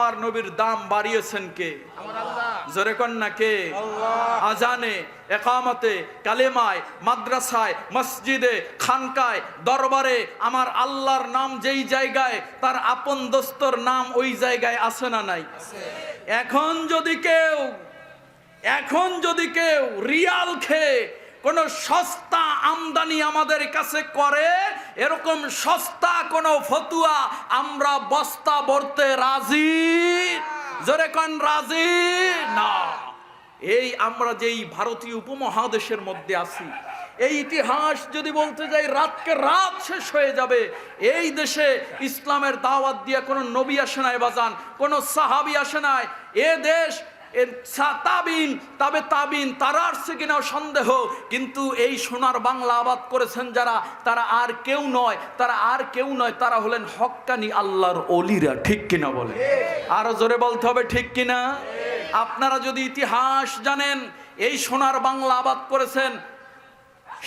আমার নবীর দাম বাড়িয়েছেন কে? জোরে কন্যা কে? আজানে একামতে কালেমায় মাদ্রাসায় মসজিদে খানকায় দরবারে আমার আল্লাহর নাম যেই জায়গায় তার আপন দোস্তর নাম ওই জায়গায় আছে না নাই? এখন যদি কেউ এখন যদি কেউ রিয়াল খেয়ে কোন সস্তা আমদানি আমাদের কাছে করে এরকম সস্তা কোন ফতুয়া আমরা বস্তা ভরতে রাজি? জোরে কন, রাজি? না। এই আমরা যেই ভারতীয় উপমহাদেশের মধ্যে আছি, এই ইতিহাস যদি বলতে যাই, রাতকে রাত শেষ হয়ে যাবে। এই দেশে ইসলামের দাওয়াত দিয়ে কোনো নবী আসে নাই, বাজান, কোনো সাহাবি আসে নাই। এ দেশ এর তাবিন, তবে তাবিন তারা আসছে কিনা সন্দেহ। কিন্তু এই সোনার বাংলা আবাদ করেছেন যারা, তারা আর কেউ নয়, তারা আর কেউ নয়, তারা হলেন হক্কানি আল্লাহর অলিরা, ঠিক কিনা বলে আরও জোরে বলতে হবে, ঠিক কিনা? আপনারা যদি ইতিহাস জানেন, এই সোনার বাংলা আবাদ করেছেন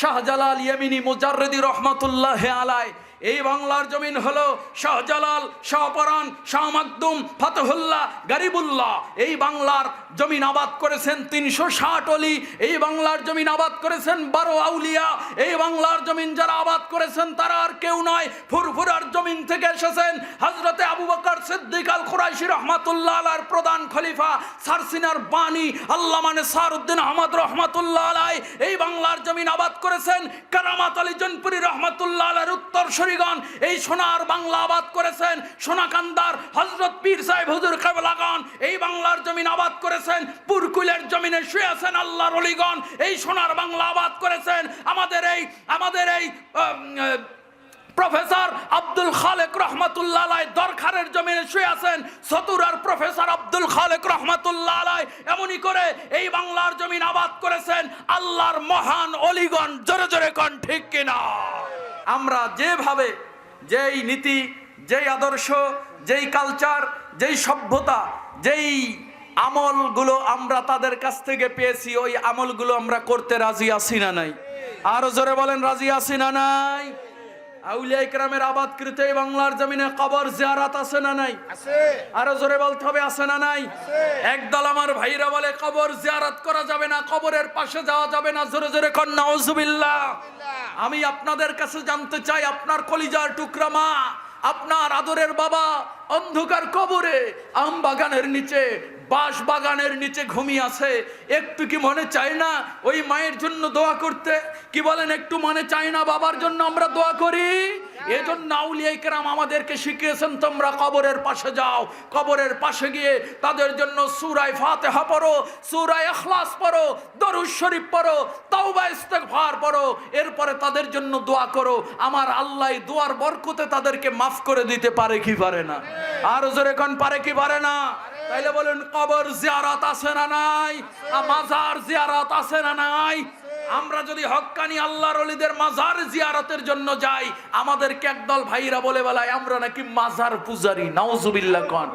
শাহজালাল ইয়ামিনী মুজাররেদি রহমতুল্লাহ আলায় এই বাংলার জমিন হলো শাহজালাল শাহপরান শাহ মাকদুম ফাতহুল্লাহ, গরিবুল্লাহ। এই বাংলার জমিন আবাদ করেছেন তিনশো ষাট অলি। এই বাংলার জমিন আবাদ করেছেন বারো আউলিয়া। এই বাংলার জমিন যারা আবাদ করেছেন, তারা আর কেউ নয়। ফুরফুরার জমিন থেকে এসেছেন হজরতে আবু বকর সিদ্দিক আল কুরাইশি রহমাতুল্লাহ আলার প্রধান খলিফা, সারসিনার বাণী আল্লাহ মানে সারউদ্দিন আহমদ রহমাতুল্লাহ আলাই এই বাংলার জমিন আবাদ করেছেন কারামাত আলী জনপুরি রহমাতুল্লাহ আলার উত্তর শরীগণ এই সোনার বাংলা আবাদ করেছেন। সোনাকান্দার হজরত পীর সাহেব হুজুর কেবলাগণ, এই বাংলার জমিন আবাদ করেছেন। পুরকুলের জমিনে শুয়ে আছেন আল্লাহর অলিগণ, এই সোনার বাংলা আবাদ করেছেন। আমাদের এই আমাদের এই প্রফেসর আব্দুল খালেক রহমতুল্লাহ আলাই দরখারের জমিনে শুয়ে আছেন। সতুরার প্রফেসর আব্দুল খালেক রহমতুল্লাহ আলাই এমনই করে এই বাংলার জমিন আবাদ করেছেন। আল্লাহর মহান অলিগণ জোরে জোরে কন, ঠিক কিনা? আমরা যেভাবে যেই নীতি, যেই আদর্শ, যেই কালচার যেই সভ্যতা, যেই আমলগুলো আমরা তাদের কাছ থেকে পেয়েছি, ওই আমলগুলো আমরা করতে রাজি আছি না নাই? আরও জোরে বলেন, রাজি আছি না নাই? আউলিয়া ইকরামের আবাদকৃত এই বাংলার জমিনে কবর জিয়ারাত আছে না নাই? আরও জোরে বলতে হবে আছে না নাই? একদল আমার ভাইরা বলে কবর জিয়ারাত করা যাবে না কবরের পাশে যাওয়া যাবে না জোরে জোরে কন্যা ওজুবিল্লাহ আমি আপনাদের কাছে জানতে চাই আপনার কলিজার টুকরা মা আপনার আদরের বাবা অন্ধকার কবরে আম বাগানের নিচে বাঁশ বাগানের নিচে ঘুমিয়ে আছে। একটু কি মনে চায় না ওই মায়ের জন্য দোয়া করতে? কি বলেন, একটু মনে চায় না বাবার জন্য আমরা দোয়া করি? এজন্য আউলিয়া কেরাম আমাদেরকে শিখিয়েছেন, তোমরা কবরের পাশে যাও। কবরের পাশে গিয়ে তাদের জন্য সুরায় ফাতেহা পড়ো, সুরায় আখলাস পড়ো, দরুদ শরীফ পড়ো, তাওবা ইস্তেগফার পড়ো, এরপরে তাদের জন্য দোয়া করো। আমার আল্লাহ দোয়ার বরকতে তাদেরকে মাফ করে দিতে পারে কি পারে না? আর জোরে কোন, পারে কি পারে না? তাইলে বলেন, কবর জিয়ারত আছে না নাই? মাজার জিয়ারত আছে না নাই? আমরা যদি হক্কানি আল্লাহর অলিদের মাজার জিয়ারতের জন্য যাই, আমাদেরকে একদল ভাইরা বলে বেলায়, আমরা নাকি মাজার পূজারি, নাউজুবিল্লাহ কন।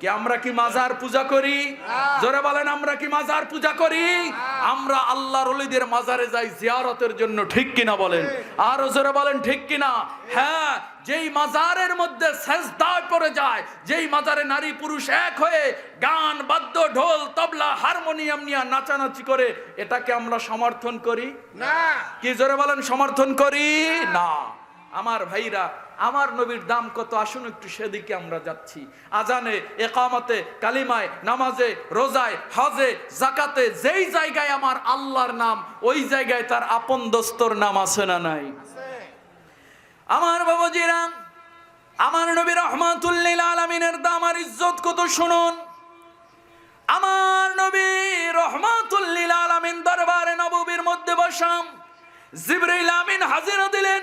কি আমরা কি মাজার পূজা করি? জোরে বলেন আমরা কি মাজার পূজা করি? আমরা আল্লাহর অলিদের মাজারে যাই জিয়ারতের জন্য ঠিক কিনা বলেন? আর জোরে বলেন ঠিক কিনা? হ্যাঁ যেই মাজারের মধ্যে সেজদায় পড়ে যায় যেই মাজারে নারী পুরুষ এক হয়ে গান বাদ্য ঢোল তবলা হারমোনিয়াম নিয়ে নাচানাচি করে এটাকে আমরা সমর্থন করি? না। কি জোরে বলেন সমর্থন করি? না। আমার ভাইরা, আমার নবীর দাম কত? আসুন একটু সেদিকে আমরা যাচ্ছি। আজানে, একামতে, কালিমায়, নামাজে, রোজায়, হজে জাকাতে যেই জায়গায় আমার আল্লাহর নাম, ওই জায়গায় তার আপন দোস্তর নাম আছে না নাই? আমার বাবাজিরা, আমার নবী রহমাতুল্লিল আলমিনের দাম আর ইজ্জত কত শুনুন? আমার নবী রহমাতুল্লিল আলমিন দরবারে নববীর মধ্যে বসাম। জিবরাইল আমিন হাজিরা দিলেন।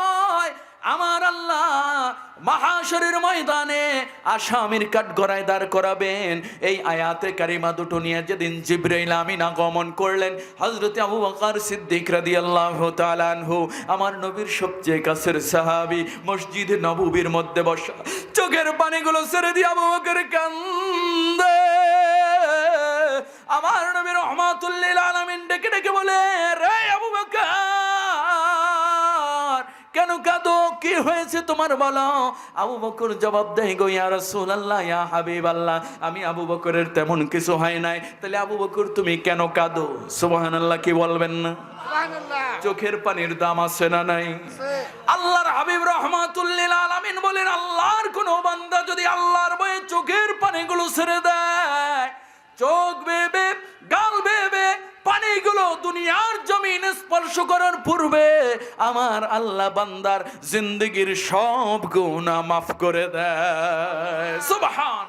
আমার আল্লাহ মহা হাসরের ময়দানে আসামির কাঠ গড়ায় দাঁড় করাবেন। এই আয়াতে কারিমা দুটো নিয়ে যেদিন জিব্রাইল আমিন আগমন করলেন, হযরত আবু বকর সিদ্দিক রাদিয়াল্লাহু আল্লাহ আনহু, আমার নবীর সবচেয়ে কাছের সাহাবি মসজিদ নববীর মধ্যে বসা, চোখের পানিগুলো ছেড়ে দিয়ে আবু বকর কান্দে। আমার নবী রহমাতুল্লিল আলামিন ডেকে ডেকে বলে, রে আবু বকর! কেন কাঁদো? কি হয়েছে তোমার বলো? আবু বকর জবাব দেয় গো ইয়া রাসূলুল্লাহ ইয়া হাবিবাল্লাহ আমি আবু বকরের তেমন কিছু হয় নাই। তাহলে আবু বকর তুমি কেন কাঁদো? সুবহানাল্লাহ কি বলবেন না? চোখের পানির দাম আছে না নাই? আল্লাহর হাবিব রহমাতুল্লিল আলামিন বলেন আল্লাহর কোন বান্দা যদি আল্লাহর বয়ে চোখের পানিগুলো ছেড়ে দেয় চোখ বেবে দুনিয়ার জমিন স্পর্শ করার পূর্বে আমার আল্লাহ বান্দার জিন্দগির সব গুণা মাফ করে দেয়। সুবহান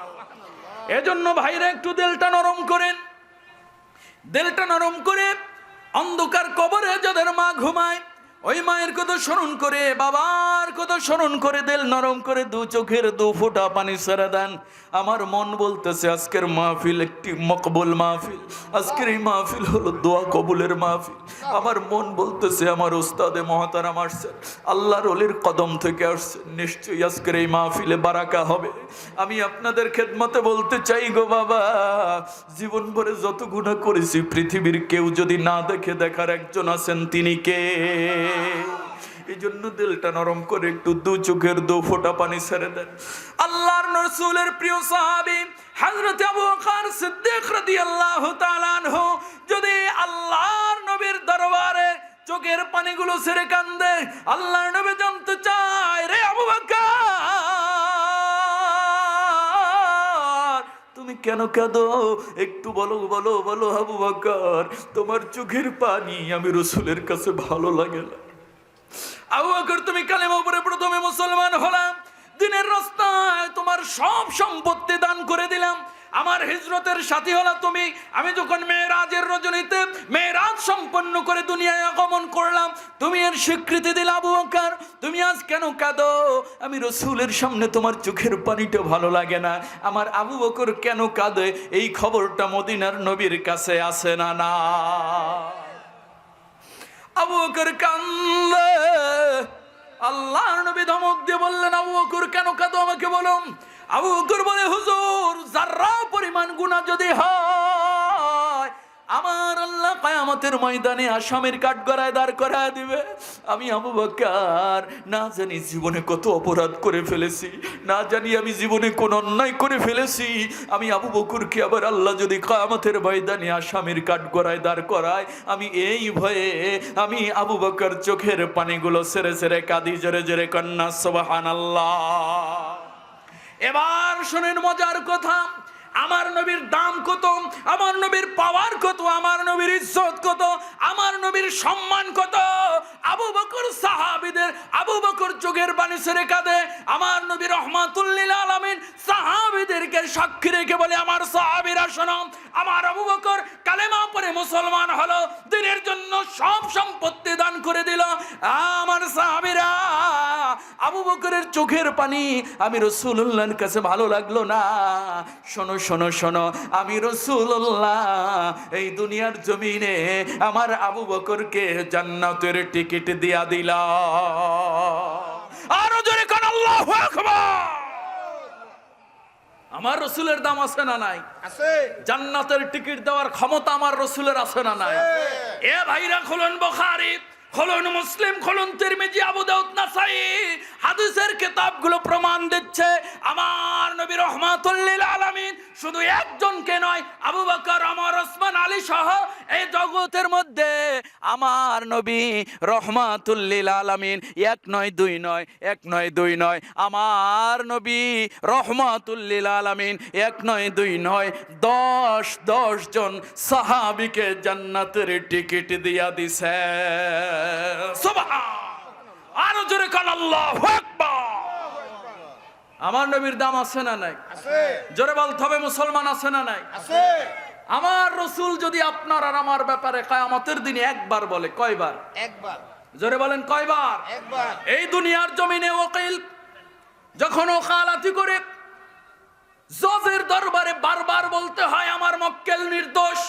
এজন্য ভাইরা, একটু দিলটা নরম করেন। দিলটা নরম করে অন্ধকার কবরে যাদের মা ঘুমায় ওই মায়ের কথা স্মরণ করে, বাবার কথা স্মরণ করে, দেল নরম করে দু চোখের দু ফোঁটা পানি সারা দেন। আমার মন বলতেছে, আজকের মাহফিল একটি মকবুল মাহফিল। আজকের এই মাহফিল হলো দোয়া কবুলের মাহফিল। আমার মন বলতেছে, আমার উস্তাদে মহাতারাম আসছেন। আল্লাহর অলির কদম থেকে আসছেন। নিশ্চয়ই আজকের এই মাহফিলে বারাকা হবে। আমি আপনাদের খেদমতে বলতে চাই গো বাবা, জীবন ভরে যত গুণা করেছি, পৃথিবীর কেউ যদি না দেখে দেখার একজন আছেন তিনি কে? এই জন্য দিলটা নরম করে একটু দু চোখের দু ফোঁটা পানি ছেড়ে দেন। আল্লাহর নরসুলের প্রিয় সাহাবি হযরত আবু বকর সিদ্দিক রাদিয়াল্লাহু তাআলা আনহু যদি আল্লাহর নবীর দরবারে চোখের পানিগুলো ছেড়ে কান্দে, আল্লাহর নবী জানতে চায় কেন কাঁদো? একটু বলো বলো বলো আবু বকর, তোমার চোখের পানি আমি রসুলের কাছে ভালো লাগে না। আবু বকর, তুমি কালেমা উপরে প্রথমে মুসলমান হলাম, দিনের রাস্তায় তোমার সব সম্পত্তি দান করে দিলাম। আমার হিজরতের সাথী হলা তুমি। আমি যখন মেয়েরাজের রজনীতে মেয়েরাজ সম্পন্ন করে দুনিয়ায় আগমন করলাম, তুমি এর স্বীকৃতি দিলে আবু বকর। তুমি আজ কেন কাঁদো? আমি রসুলের সামনে তোমার চোখের পানিটা ভালো লাগে না। আমার আবু বকর কেন কাঁদে? এই খবরটা মদিনার নবীর কাছে আসে না না? আবু বকর কান্দে আল্লাহর নবী ধমক দিয়ে বললেন, আবু বকর, কেন কাঁদো আমাকে বলুন? আবু বকর বলে, হুজুর যারা পরিমাণ গুণা যদি হয়, আমার আল্লাহ কায়ামতের ময়দানে আসামের কাঠগড়ায় দাঁড় করায় দিবে। আমি আবু বকর, না জানি জীবনে কত অপরাধ করে ফেলেছি, না জানি আমি জীবনে কোন অন্যায় করে ফেলেছি। আমি আবু বকরকে আবার আল্লাহ যদি কায়ামতের ময়দানে আসামের কাঠগড়ায় দাঁড় করায়, আমি এই ভয়ে আমি আবু বকর চোখের পানিগুলো সেরে সেরে কাঁদি, জোরে জোরে কন্যা সোবাহান এবার শোনেন মজার কথা। আমার নবীর দাম কত? আমার নবীর পাওয়ার কত? আমার নবীর ইজ্জত কত? আমার নবীর সম্মান কত? আবু বকর সাহাবিদের, আবু বকর চোখের বাণী ছেড়ে কাঁদে। আমার নবী রহমাতুল্লিল আলামিন সাহাবিদেরকে সাক্ষী রেখে বলে, আমার সাহাবিরা শোনো, আমার আবু বকর কালেমা পরে মুসলমান হলো, দিনের জন্য সব সম্পত্তি দান করে দিল। আমার সাহাবিরা, আবু বকরের চোখের পানি আমি রসুল্লাহর কাছে ভালো লাগল না। শোনো শোনো শোনো, আমি রসুল্লাহ এই দুনিয়ার জমিনে আমার আবু বকরকে জান্নাতের টিকিট দিয়া দিলা। আরও জোরে কোন আল্লাহ আমার রসুলের দাম আছে না নাই? আছে। জান্নাতের টিকিট দেওয়ার ক্ষমতা আমার রসুলের আছে না নাই? এ ভাইরা খোলন বখারি খোলন মুসলিম খোলন তিরমিজি আবু দাউদ নাসাই। হাদিসের কিতাবগুলো প্রমাণ দিচ্ছে আমার নবী রহমাতুল্লিল আলামিন শুধু একজনকে নয়, আবু বকর আমার ওসমান, আলী সহ এই জগতের মধ্যে আমার নবী রহমাতুল্লিল আলামিন এক নয়, দুই নয়, এক নয়, দুই নয়, আমার নবী রহমাতুল্লিল আলামিন এক নয়, দুই নয়, দশ দশ জন সাহাবিকে জান্নাতের টিকিট দিয়া দিছে। আরও জোরে কাল আল্লাহ আমার নবীর দাম আছে না নাই? আছে। জোরে বলতে হবে মুসলমান আছে না নাই? আছে। আমার রসুল যদি আপনার আর আমার ব্যাপারে কায়ামতের দিনে একবার বলে কয়বার? একবার। জোরে বলেন কয়বার? একবার। এই দুনিয়ার জমিনে ওকিল যখন ওকালাতি করে জজের দরবারে বারবার বলতে হয় আমার মক্কেল নির্দোষ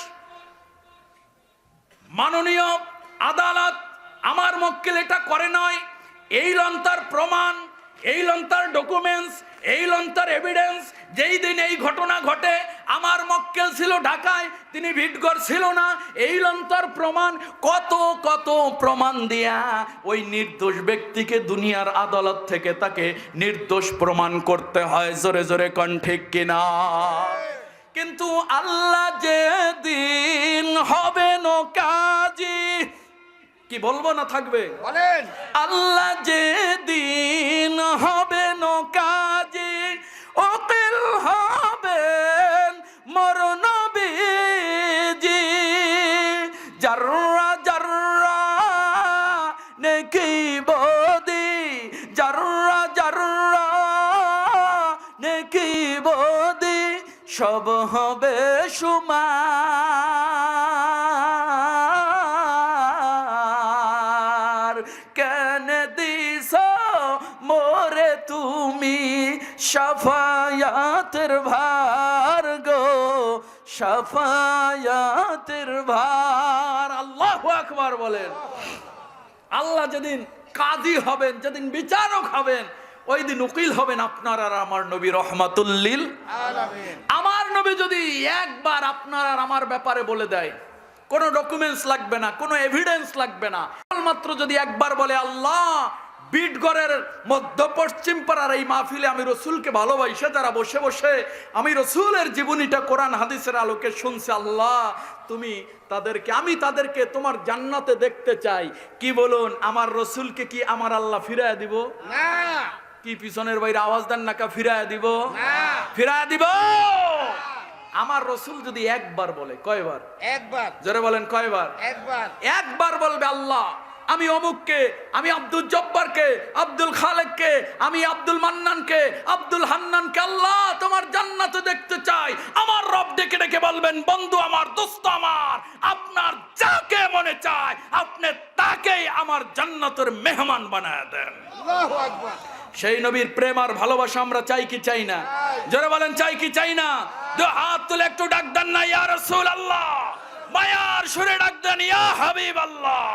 মাননীয় আদালত আমার মক্কেল এটা করে নয় এই লন্তার প্রমাণ এই লন্তার ডকুমেন্টস এই লন্তার এভিডেন্স যেই দিন এই ঘটনা ঘটে আমার মক্কেল ছিল ঢাকায় তিনি ভিটগর ছিল না। এই লন্তার প্রমাণ কত কত প্রমাণ দিয়া ওই নির্দোষ ব্যক্তিকে দুনিয়ার আদালত থেকে তাকে নির্দোষ প্রমাণ করতে হয় জোরে জোরে কণ্ঠে কিনা? কিন্তু আল্লাহ যে দিন হবে না কাজী কি বলব না থাকবে? বলেন। আল্লাহ যে সব হবে সুমার। কেন দিস মোরে তুমি সফায়াতের ভার গো? সাফায়াতের ভার। আল্লাহ আকবার বলেন। আল্লাহ যেদিন কাজী হবেন যেদিন বিচারক হবেন ওই দিন উকিল হবেন আপনার আর আমার নবী রহমাতুল্লিল। নবী যদি একবার আপনার আর আমার ব্যাপারে বলে দেয়, কোনো ডকুমেন্টস লাগবে না, কোনো এভিডেন্স লাগবে না মাত্র যদি একবার বলে, আল্লাহ বিটগড়ের মধ্য পশ্চিম পাড়ার এই মাহফিলে আমি রসুলকে ভালোবাসে, যারা বসে বসে আমি রসুলের জীবনীটা কোরআন হাদিসের আলোকে শুনছে, আল্লাহ, তুমি তাদেরকে, আমি তাদেরকে তোমার জান্নাতে দেখতে চাই। কি বলুন, আমার রসুলকে কি আমার আল্লাহ ফিরায় দিব? না। কি পিছনের বাইরে আওয়াজ দেন নাকা ফিরায় দিব? ফিরায় দিব? আমার রসুল যদি একবার বলে কয়বার? একবার। জোরে বলেন কয়বার? একবার। একবার বলবে আল্লাহ আমি অমুককে আমি আব্দুল জব্বারকে আব্দুল খালেককে আমি আব্দুল মান্নানকে আব্দুল হান্নানকে আল্লাহ তোমার জান্নাতে দেখতে চাই। আমার রব ডেকে ডেকে বলবেন বন্ধু আমার দোস্ত আমার আপনার যাকে মনে চায় আপনি তাকেই আমার জান্নাতের মেহমান বানায় দেন। সেই নবীর প্রেম আর ভালোবাসা আমরা চাই কি চাই না? জোরে বলেন চাই কি চাই না? দু হাত তুলে একটু ডাক দেন না ইয়া রসুল আল্লাহ মায়ার সুরে ডাক দেন ইয়া হাবিব আল্লাহ